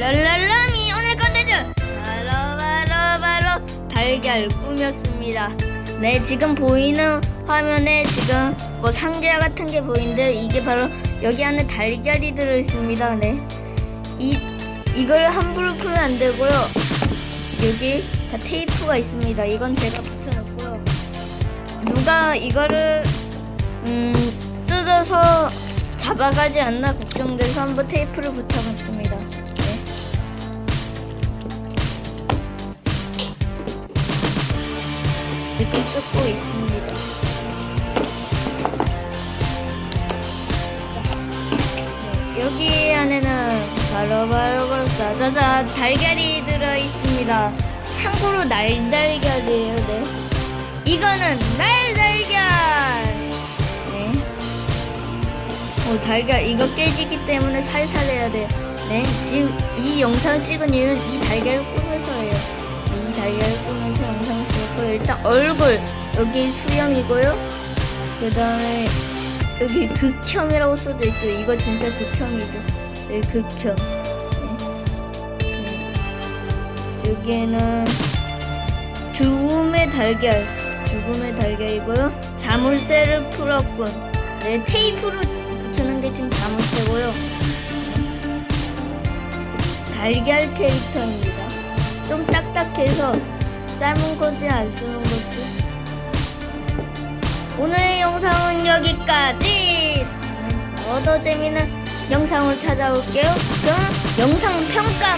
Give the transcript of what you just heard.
랄랄라미 오늘 컨텐츠 바로 바로 바로 달걀 꾸몄습니다. 네 지금 보이는 화면에 지금 뭐 상자 같은 게 보이는데 이게 바로 여기 안에 달걀이 들어 있습니다. 네. 이 이걸 함부로 풀면 안 되고요. 여기 다 테이프가 있습니다. 이건 제가 붙여놨고요. 누가 이거를 음, 뜯어서 잡아가지 않나 걱정돼서 한번 테이프를 붙여봤습니다. 지금 뜯고 있습니다. 네, 여기 안에는 바로바로 바로 짜자자 달걀이 들어 있습니다. 참고로 날달걀이에요. 네. 이거는 날달걀. 네. 오, 달걀 이거 깨지기 때문에 살살 해야 돼요. 네, 지금 이 영상 찍은 이유는 이 달걀을 꾸며서예요. 이 찍고 일단 얼굴 여기 수염이고요. 그 다음에 여기 극혐이라고 써져 있죠. 이거 진짜 극혐이죠. 여기 극혐. 네. 네. 여기에는 죽음의 달걀, 죽음의 달걀이고요. 자물쇠를 풀었군. 네, 테이프로 붙이는 게 지금 자물쇠고요. 달걀 캐릭터입니다. 좀 딱딱해서 삶은 거지 안 쓰는 거지. 오늘의 영상은 여기까지. 더더 재미있는 영상으로 찾아올게요. 그럼 영상 평가.